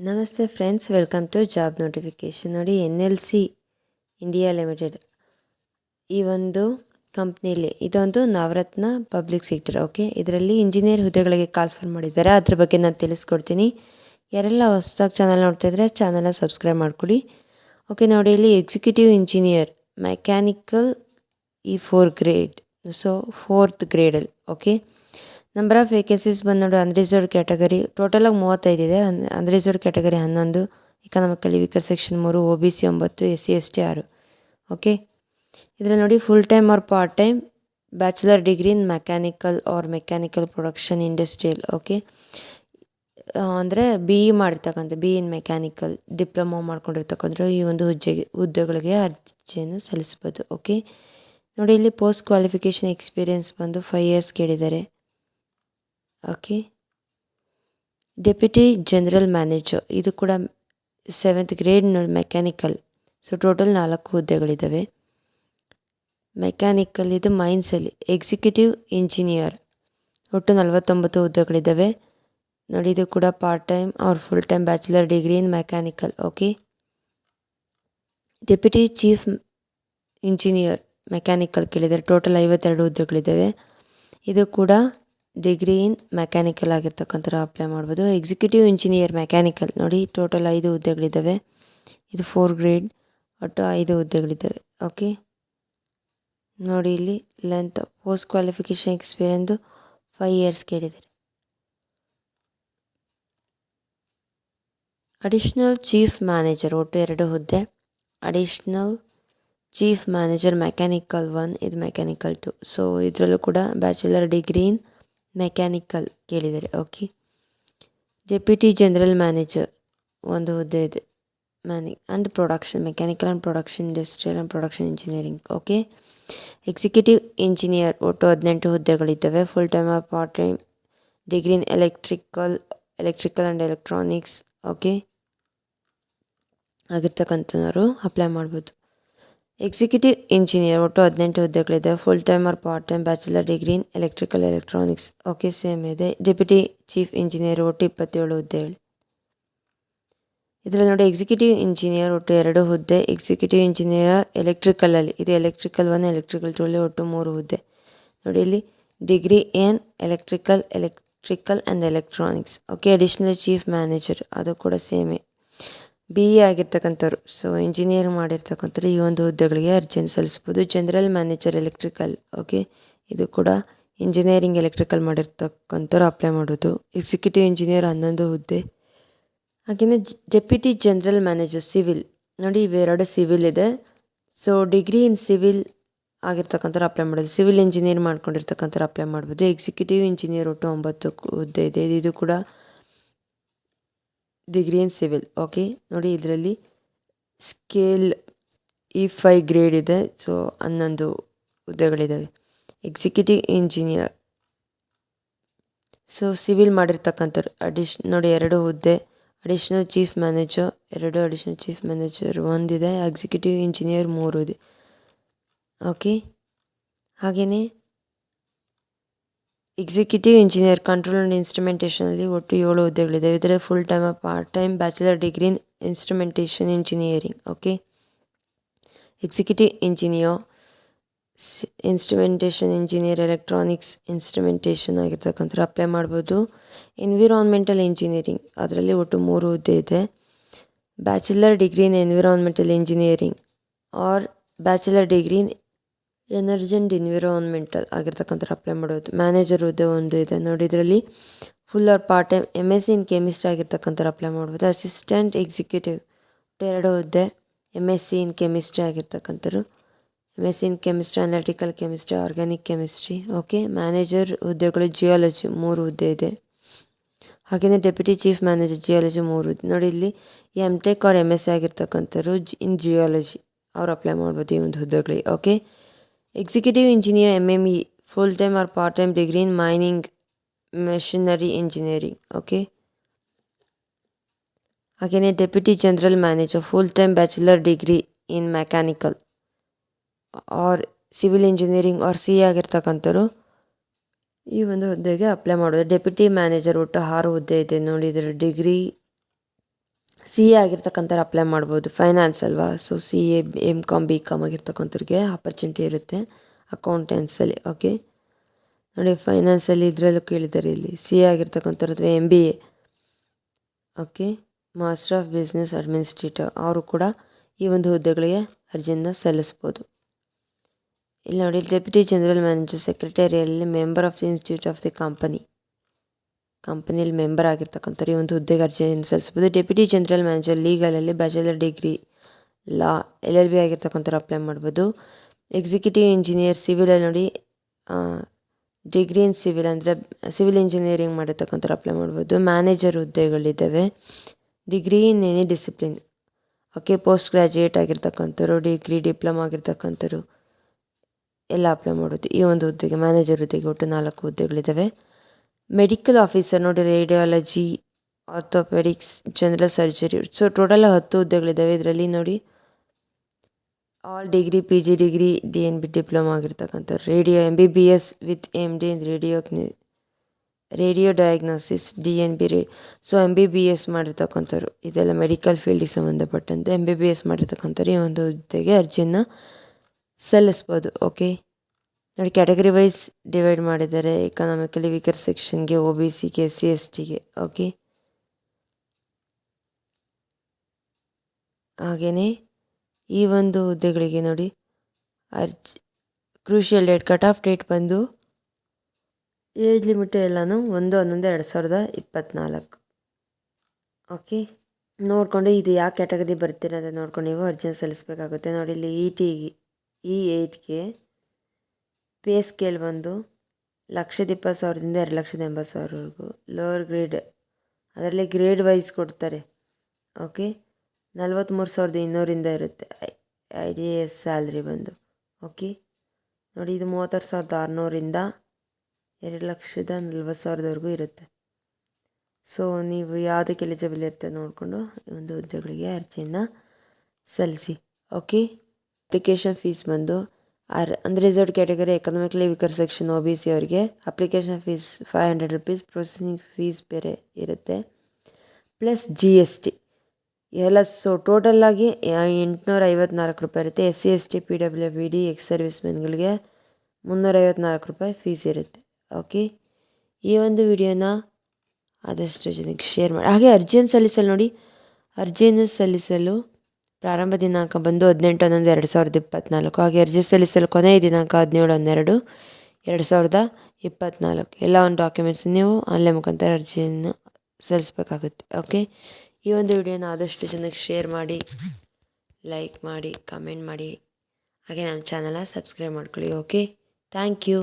ನಮಸ್ತೆ friends, welcome to job notification. ನೋಡಿ, N L C India limited ಈ ಒಂದು ಕಂಪ್ನಿಲಿ, ಇದೊಂದು ನವರತ್ನ ಪಬ್ಲಿಕ್ ಸೆಕ್ಟರ್, ಓಕೆ? ಇದರಲ್ಲಿ ಇಂಜಿನಿಯರ್ ಹುದ್ದೆಗಳಿಗೆ ಕಾಲ್ಫರ್ ಮಾಡಿದ್ದಾರೆ. ಅದ್ರ ಬಗ್ಗೆ ನಾನು ತಿಳಿಸ್ಕೊಡ್ತೀನಿ. ಯಾರೆಲ್ಲ ಹೊಸದಾಗಿ ಚಾನಲ್ ನೋಡ್ತಾ ಇದ್ರೆ ಚಾನಲ್ನ ಸಬ್ಸ್ಕ್ರೈಬ್ ಮಾಡ್ಕೊಳ್ಳಿ ಓಕೆ, ನೋಡಿ, ಇಲ್ಲಿ ಎಕ್ಸಿಕ್ಯೂಟಿವ್ ಇಂಜಿನಿಯರ್, ಮೆಕ್ಯಾನಿಕಲ್ ಈ ಫೋರ್ ಗ್ರೇಡ್, ಸೊ ಫೋರ್ತ್ ಗ್ರೇಡಲ್ಲಿ, ಓಕೆ? ನಂಬರ್ ಆಫ್ ವೇಕೆನ್ಸೀಸ್ ಬಂದು ನೋಡಿ ಅನ್ರಿಸರ್ವ್ಡ್ ಕ್ಯಾಟಗರಿ ಟೋಟಲಾಗಿ ಮೂವತ್ತೈದಿದೆ ಅನ್ರಿಸರ್ವ್ಡ್ ಕ್ಯಾಟಗರಿ ಹನ್ನೊಂದು ಇಕನಾಮಿಕಲಿ ವೀಕರ್ ಸೆಕ್ಷನ್ ಮೂರು ಒ ಬಿ ಸಿ ಒಂಬತ್ತು ಎಸ್ ಸಿ ಎಸ್ ಟಿ ಆರು. ಓಕೆ ಇದರಲ್ಲಿ ನೋಡಿ full time or part time bachelor degree in mechanical or mechanical production industrial okay ಅಂದರೆ ಬಿ ಇ ಮಾಡಿರ್ತಕ್ಕಂಥ ಬಿ ಇನ್ ಮೆಕ್ಯಾನಿಕಲ್ ಡಿಪ್ಲೊಮೊ ಮಾಡ್ಕೊಂಡಿರ್ತಕ್ಕಂಥ ಈ ಒಂದು ಹುದ್ದೆಗೆ ಹುದ್ದೆಗಳಿಗೆ ಅರ್ಜಿಯನ್ನು ಸಲ್ಲಿಸ್ಬೋದು. ಓಕೆ ನೋಡಿ, ಇಲ್ಲಿ ಪೋಸ್ಟ್ ಕ್ವಾಲಿಫಿಕೇಷನ್ ಎಕ್ಸ್ಪೀರಿಯೆನ್ಸ್ ಬಂದು ಫೈವ್ ಇಯರ್ಸ್ ಕೇಳಿದ್ದಾರೆ. ಓಕೆ. ಡೆಪ್ಯೂಟಿ ಜನರಲ್ ಮ್ಯಾನೇಜರ್, ಇದು ಕೂಡ seventh grade mechanical so total ನಾಲ್ಕು ಹುದ್ದೆಗಳಿದ್ದಾವೆ ಮೆಕ್ಯಾನಿಕಲ್ ಇದು ಮೈನ್ಸಲ್ಲಿ ಎಕ್ಸಿಕ್ಯೂಟಿವ್ ಇಂಜಿನಿಯರ್ ಒಟ್ಟು ನಲವತ್ತೊಂಬತ್ತು ಹುದ್ದೆಗಳಿದ್ದಾವೆ ನೋಡಿ, ಇದು ಕೂಡ part time or full time bachelor degree in mechanical okay. Deputy chief engineer mechanical ಕೇಳಿದರೆ ಟೋಟಲ್ ಐವತ್ತೆರಡು ಹುದ್ದೆಗಳಿದ್ದಾವೆ ಇದು ಕೂಡ ಡಿಗ್ರಿ ಇನ್ ಮೆಕ್ಯಾನಿಕಲ್ ಆಗಿರ್ತಕ್ಕಂಥವ್ರು ಅಪ್ಲೈ ಮಾಡ್ಬೋದು. ಎಕ್ಸಿಕ್ಯೂಟಿವ್ ಇಂಜಿನಿಯರ್ ಮೆಕ್ಯಾನಿಕಲ್ ನೋಡಿ ಟೋಟಲ್ ಐದು ಹುದ್ದೆಗಳಿದ್ದಾವೆ. ಇದು ಫೋರ್ ಗ್ರೇಡ್ ಒಟ್ಟು ಐದು ಹುದ್ದೆಗಳಿದ್ದಾವೆ. ಓಕೆ ನೋಡಿ, ಇಲ್ಲಿ length post qualification experience five years ಕೇಳಿದ್ದಾರೆ. ಅಡಿಷ್ನಲ್ ಚೀಫ್ ಮ್ಯಾನೇಜರ್ ಒಟ್ಟು ಎರಡು ಹುದ್ದೆ. Additional chief manager mechanical one ಇದು ಮೆಕ್ಯಾನಿಕಲ್ ಟು ಸೊ ಇದರಲ್ಲೂ ಕೂಡ ಬ್ಯಾಚುಲರ್ ಡಿಗ್ರಿ ಇನ್ ಮೆಕ್ಯಾನಿಕಲ್ ಕೇಳಿದ್ದಾರೆ. ಓಕೆ. ಡೆಪ್ಯೂಟಿ ಜನರಲ್ ಮ್ಯಾನೇಜರ್, ಒಂದು ಹುದ್ದೆ ಇದೆ. Many and production, mechanical and production, industrial and production engineering. Okay. Executive engineer, ಒಟ್ಟು ಹದಿನೆಂಟು ಹುದ್ದೆಗಳಿದ್ದಾವೆ. Full time or part time degree in electrical electrical and electronics okay. ಆಗಿರ್ತಕ್ಕಂಥವ್ರು apply ಮಾಡ್ಬೋದು. Executive engineer ಒಟ್ಟು ಹದಿನೆಂಟು ಹುದ್ದೆಗಳಿದೆ full time or part time bachelor degree in electrical electronics okay same ಇದೆ. Deputy chief engineer ಒಟ್ಟು ಇಪ್ಪತ್ತೇಳು ಹುದ್ದೆಗಳು ಇದರಲ್ಲಿ ನೋಡಿ ಎಕ್ಸಿಕ್ಯೂಟಿವ್ ಇಂಜಿನಿಯರ್ ಒಟ್ಟು ಎರಡು ಹುದ್ದೆ ಎಕ್ಸಿಕ್ಯೂಟಿವ್ ಇಂಜಿನಿಯರ್ ಎಲೆಕ್ಟ್ರಿಕಲಲ್ಲಿ ಇದು ಎಲೆಕ್ಟ್ರಿಕಲ್ ಒನ್ ಎಲೆಕ್ಟ್ರಿಕಲ್ ಟೂ ಅಲ್ಲಿ ಒಟ್ಟು ಮೂರು ಹುದ್ದೆ. ನೋಡಿ, ಇಲ್ಲಿ degree in electrical electrical and electronics okay additional chief manager ಅದು ಕೂಡ ಸೇಮೇ ಬಿ ಇ ಆಗಿರ್ತಕ್ಕಂಥವ್ರು. ಸೊ ಇಂಜಿನಿಯರ್ ಮಾಡಿರ್ತಕ್ಕಂಥವ್ರು ಈ ಒಂದು ಹುದ್ದೆಗಳಿಗೆ ಅರ್ಜಿಯನ್ನು ಸಲ್ಲಿಸ್ಬೋದು ಜನರಲ್ ಮ್ಯಾನೇಜರ್ ಎಲೆಕ್ಟ್ರಿಕಲ್ ಓಕೆ ಇದು ಕೂಡ ಇಂಜಿನಿಯರಿಂಗ್ ಎಲೆಕ್ಟ್ರಿಕಲ್ ಮಾಡಿರ್ತಕ್ಕಂಥವ್ರು ಅಪ್ಲೈ ಮಾಡೋದು ಎಕ್ಸಿಕ್ಯೂಟಿವ್ ಇಂಜಿನಿಯರ್ ಹನ್ನೊಂದು ಹುದ್ದೆ. ಹಾಗೆಯೇ ಡೆಪ್ಯೂಟಿ ಜನರಲ್ ಮ್ಯಾನೇಜರ್ ಸಿವಿಲ್ ನೋಡಿ, ಇವೆರಡು ಸಿವಿಲ್ ಇದೆ. ಸೊ ಡಿಗ್ರಿ ಇನ್ ಸಿವಿಲ್ ಆಗಿರ್ತಕ್ಕಂಥವ್ರು ಅಪ್ಲೈ ಮಾಡೋದು ಸಿವಿಲ್ ಇಂಜಿನಿಯರ್ ಮಾಡ್ಕೊಂಡಿರ್ತಕ್ಕಂಥವ್ರು ಅಪ್ಲೈ ಮಾಡ್ಬೋದು ಎಕ್ಸಿಕ್ಯೂಟಿವ್ ಇಂಜಿನಿಯರ್ ಒಟ್ಟು ಒಂಬತ್ತು ಹುದ್ದೆ ಇದೆ. ಇದು ಕೂಡ ಡಿಗ್ರಿ ಇನ್ ಸಿವಿಲ್ ಓಕೆ ನೋಡಿ ಇದರಲ್ಲಿ ಸ್ಕೇಲ್ ಇ ಫೈ ಗ್ರೇಡ್ ಇದೆ. ಸೊ ಹನ್ನೊಂದು ಹುದ್ದೆಗಳಿದ್ದಾವೆ ಎಕ್ಸಿಕ್ಯೂಟಿವ್ ಇಂಜಿನಿಯರ್ ಸೊ ಸಿವಿಲ್ ಮಾಡಿರ್ತಕ್ಕಂಥವ್ರು. ಅಡಿಷ್ ನೋಡಿ ಎರಡು ಹುದ್ದೆ. ಅಡಿಷ್ನಲ್ ಚೀಫ್ ಮ್ಯಾನೇಜರ್ ಎರಡು ಅಡಿಷ್ನಲ್ ಚೀಫ್ ಮ್ಯಾನೇಜರ್ ಒಂದಿದೆ. ಎಕ್ಸಿಕ್ಯೂಟಿವ್ ಇಂಜಿನಿಯರ್ ಮೂರು ಇದೆ. ಓಕೆ ಹಾಗೆಯೇ ಎಕ್ಸಿಕ್ಯೂಟಿವ್ ಇಂಜಿನಿಯರ್ ಕಂಟ್ರೋಲ್ ಆ್ಯಂಡ್ ಇನ್ಸ್ಟ್ರುಮೆಂಟೇಷನಲ್ಲಿ ಒಟ್ಟು ಏಳು ಹುದ್ದೆಗಳಿದೆ ಇದರ full time part time bachelor degree in instrumentation engineering okay executive engineer instrumentation engineer electronics instrumentation ಆಗಿರ್ತಕ್ಕಂಥ ಅಪ್ಲೈ ಮಾಡ್ಬೋದು. ಎನ್ವಿರಾನ್ಮೆಂಟಲ್ ಇಂಜಿನಿಯರಿಂಗ್ ಅದರಲ್ಲಿ ಒಟ್ಟು ಮೂರು ಹುದ್ದೆ ಇದೆ. Bachelor degree in environmental engineering or bachelor degree in energy and environmental ಆಗಿರ್ತಕ್ಕಂಥವ್ರು apply ಮಾಡೋದು. Manager ಹುದ್ದೆ ಒಂದು ಇದೆ. ನೋಡಿ, ಇದರಲ್ಲಿ full or part time M S C in chemistry ಆಗಿರ್ತಕ್ಕಂಥವ್ರು apply ಮಾಡ್ಬೋದು. ಅಸಿಸ್ಟೆಂಟ್ ಎಕ್ಸಿಕ್ಯೂಟಿವ್ ಎರಡು ಹುದ್ದೆ. M S C in chemistry ಆಗಿರ್ತಕ್ಕಂಥವ್ರು. M S C in chemistry analytical chemistry organic chemistry okay manager ಹುದ್ದೆಗಳು ಜಿಯಾಲಜಿ ಮೂರು ಹುದ್ದೆ ಇದೆ. ಹಾಗೆಯೇ ಡೆಪ್ಯೂಟಿ ಚೀಫ್ ಮ್ಯಾನೇಜರ್ ಜಿಯಾಲಜಿ ಮೂರು ಹುದ್ದೆ. ನೋಡಿ, ಇಲ್ಲಿ M tech or M S C ಆಗಿರ್ತಕ್ಕಂಥವ್ರು in geology ಅವ್ರು ಅಪ್ಲೈ ಮಾಡ್ಬೋದು ಈ ಒಂದು ಹುದ್ದೆಗಳಿಗೆ. Okay executive engineer M M E full time or part time degree in mining machinery engineering okay ಹಾಗೆಯೇ deputy general manager full time bachelor degree in mechanical or civil engineering or C ಆಗಿರ್ತಕ್ಕಂಥವ್ರು, ಈ ಒಂದು ಹುದ್ದೆಗೆ apply ಮಾಡೋದು deputy manager ಒಟ್ಟು ಆರು ಹುದ್ದೆ ಇದೆ. ನೋಡಿ, ಇದರ ಡಿಗ್ರಿ ಸಿ ಎ ಆಗಿರ್ತಕ್ಕಂಥವ್ರು ಅಪ್ಲೈ ಮಾಡ್ಬೋದು. ಫೈನಾನ್ಸ್ ಅಲ್ವಾ? So C A M com B com ಆಗಿರ್ತಕ್ಕಂಥವ್ರಿಗೆ opportunity ಇರುತ್ತೆ. ಅಕೌಂಟೆನ್ಸಲ್ಲಿ ಓಕೆ ನೋಡಿ ಫೈನಾನ್ಸಲ್ಲಿ ಇದರಲ್ಲೂ ಕೇಳಿದ್ದಾರೆ ಇಲ್ಲಿ. C A ಆಗಿರ್ತಕ್ಕಂಥವ್ರು M B A okay master of business administrator ಅವರು ಕೂಡ ಈ ಒಂದು ಹುದ್ದೆಗಳಿಗೆ ಅರ್ಜಿಯನ್ನು ಸಲ್ಲಿಸ್ಬೋದು. ಇಲ್ಲಿ ನೋಡಿ deputy general manager ಸೆಕ್ರೆಟರಿಯಲ್ಲಿ member of the institute of the company ಕಂಪನಿಯಲ್ಲಿ ಮೆಂಬರ್ ಆಗಿರ್ತಕ್ಕಂಥವ್ರು, ಈ ಒಂದು ಹುದ್ದೆಗೆ ಅರ್ಜಿಯನ್ನು ಸಲ್ಲಿಸ್ಬೋದು deputy general manager ಲೀಗಲಲ್ಲಿ bachelor degree, law, L L B ಆಗಿರ್ತಕ್ಕಂಥವ್ರು apply ಮಾಡ್ಬೋದು. ಎಕ್ಸಿಕ್ಯೂಟಿವ್ ಇಂಜಿನಿಯರ್ ಸಿವಿಲಲ್ಲಿ ನೋಡಿ ಡಿಗ್ರಿ ಇನ್ ಸಿವಿಲ್ ಅಂದರೆ, ಸಿವಿಲ್ ಇಂಜಿನಿಯರಿಂಗ್ ಮಾಡಿರ್ತಕ್ಕಂಥವ್ರು ಅಪ್ಲೈ ಮಾಡ್ಬೋದು. Manager ಹುದ್ದೆಗಳಿದ್ದಾವೆ. Degree in any discipline. Okay, post graduate ಆಗಿರ್ತಕ್ಕಂಥವ್ರು, degree, diploma ಆಗಿರ್ತಕ್ಕಂಥವ್ರು, ಎಲ್ಲ ಅಪ್ಲೈ ಮಾಡೋದು ಈ ಒಂದು ಹುದ್ದೆಗೆ, ಮ್ಯಾನೇಜರ್ ಹುದ್ದೆಗೆ ಒಟ್ಟು ನಾಲ್ಕು ಹುದ್ದೆಗಳಿದ್ದಾವೆ. ಮೆಡಿಕಲ್ ಆಫೀಸರ್ ನೋಡಿ radiology orthopaedics general surgery so total ಹತ್ತು ಹುದ್ದೆಗಳಿದ್ದಾವೆ. ಇದರಲ್ಲಿ ನೋಡಿ all degree P G degree D N B diploma ಆಗಿರ್ತಕ್ಕಂಥವ್ರು radio M B B S with M D radio radio diagnosis D N B ರೇ so M B B S ಮಾಡಿರ್ತಕ್ಕಂಥವ್ರು. ಇದೆಲ್ಲ medical ಫೀಲ್ಡಿಗೆ ಸಂಬಂಧಪಟ್ಟಂತೆ M B B S ಮಾಡಿರ್ತಕ್ಕಂಥವ್ರು ಈ ಒಂದು ಹುದ್ದೆಗೆ ಅರ್ಜಿಯನ್ನು ಸಲ್ಲಿಸ್ಬೋದು ಓಕೆ ನೋಡಿ ಕ್ಯಾಟಗರಿ ವೈಸ್ ಡಿವೈಡ್ ಮಾಡಿದ್ದಾರೆ ಎಕನಾಮಿಕಲಿ ವೀಕರ್ ಸೆಕ್ಷನ್ಗೆ ಒ ಬಿ ಸಿಗೆ ಎಸ್ ಸಿ ಎಸ್ ಟಿಗೆ ಓಕೆ ಹಾಗೆಯೇ ಈ ಒಂದು ಹುದ್ದೆಗಳಿಗೆ ನೋಡಿ, ಅರ್ಜಿ crucial date cut off date ಬಂದು ಏಜ್ ಲಿಮಿಟ್ ಎಲ್ಲನೂ ಒಂದು, ಹನ್ನೊಂದು, ಎರಡು ಸಾವಿರದ ಇಪ್ಪತ್ತ್ನಾಲ್ಕು ಓಕೆ ನೋಡಿಕೊಂಡು ಇದು ಯಾವ ಕ್ಯಾಟಗರಿ ಬರ್ತೀರ ಅಂತ ನೋಡ್ಕೊಂಡು ನೀವು ಅರ್ಜಿನ ಸಲ್ಲಿಸಬೇಕಾಗುತ್ತೆ. ನೋಡಿ, ಇಲ್ಲಿ ಇ ಟಿ ಇ ಏಯ್ಟ್ಗೆ ಪೇ ಸ್ಕೇಲ್ ಬಂದು ಲಕ್ಷದ ಇಪ್ಪತ್ತು ಸಾವಿರದಿಂದ ಎರಡು ಲಕ್ಷದ ಎಂಬತ್ತು ಸಾವಿರವರೆಗೂ ಲೋವರ್ ಗ್ರೇಡ್ ಅದರಲ್ಲಿ ಗ್ರೇಡ್ ವೈಸ್ ಕೊಡ್ತಾರೆ. ಓಕೆ ನಲ್ವತ್ತ್ಮೂರು ಸಾವಿರದ ಇನ್ನೂರಿಂದ ಇರುತ್ತೆ. ಐ ಡಿ ಎಸ್ ಸ್ಯಾಲ್ರಿ ಬಂದು. ಓಕೆ ನೋಡಿ, ಇದು ಮೂವತ್ತಾರು ಸಾವಿರದ ಆರುನೂರಿಂದ ಎರಡು ಲಕ್ಷದ ನಲ್ವತ್ತು ಸಾವಿರದವರೆಗೂ ಇರುತ್ತೆ. ಸೊ ನೀವು ಯಾವುದಕ್ಕೆ ಎಲಿಜಿಬಲ್ ಇರುತ್ತೆ ನೋಡಿಕೊಂಡು ಈ ಒಂದು ಉದ್ಯೋಗಗಳಿಗೆ ಅರ್ಜಿಯನ್ನು ಸಲ್ಲಿಸಿ. ಓಕೆ ಅಪ್ಲಿಕೇಶನ್ ಫೀಸ್ ಬಂದು or unreserved category economically weaker section O B C ಅವರಿಗೆ. Application fees five hundred rupees processing fees ಬೇರೆ ಇರುತ್ತೆ. ಪ್ಲಸ್ ಜಿ ಎಸ್ ಟಿ ಎಲ್ಲ ಸೊ ಟೋಟಲ್ಲಾಗಿ ಎಂಟುನೂರ ಐವತ್ನಾಲ್ಕು ರೂಪಾಯಿ ಇರುತ್ತೆ. S C S T P W B D ex service ಮೆನ್ಗಳಿಗೆ ಮುನ್ನೂರೈವತ್ನಾಲ್ಕು ರೂಪಾಯಿ ಫೀಸ್ ಇರುತ್ತೆ. ಓಕೆ ಈ ಒಂದು ವಿಡಿಯೋನ ಆದಷ್ಟು ಜನಕ್ಕೆ ಶೇರ್ ಮಾಡಿ ಹಾಗೆ ಅರ್ಜಿಯನ್ನು ಸಲ್ಲಿಸಲು ನೋಡಿ. ಅರ್ಜಿಯನ್ನು ಸಲ್ಲಿಸಲು ಪ್ರಾರಂಭ ದಿನಾಂಕ ಬಂದು ಹದಿನೆಂಟು ಹನ್ನೊಂದು, ಎರಡು ಸಾವಿರದ ಇಪ್ಪತ್ತ್ನಾಲ್ಕು ಹಾಗೆ ಅರ್ಜಿ ಸಲ್ಲಿಸಲು ಕೊನೆಯ ದಿನಾಂಕ ಹದಿನೇಳು ಹನ್ನೆರಡು, ಎರಡು ಸಾವಿರದ ಇಪ್ಪತ್ತ್ನಾಲ್ಕು ಎಲ್ಲ ಒಂದು ಡಾಕ್ಯುಮೆಂಟ್ಸ್ ನೀವು ಆನ್ಲೈನ್ ಮುಖಾಂತರ ಅರ್ಜಿಯನ್ನು ಸಲ್ಲಿಸಬೇಕಾಗುತ್ತೆ. ಓಕೆ ಈ ಒಂದು ವಿಡಿಯೋನ ಆದಷ್ಟು ಜನಕ್ಕೆ ಶೇರ್ ಮಾಡಿ ಲೈಕ್ ಮಾಡಿ ಕಮೆಂಟ್ ಮಾಡಿ. ಹಾಗೆ ನಮ್ಮ ಚಾನಲ್ನ ಸಬ್ಸ್ಕ್ರೈಬ್ ಮಾಡ್ಕೊಳ್ಳಿ. Okay thank you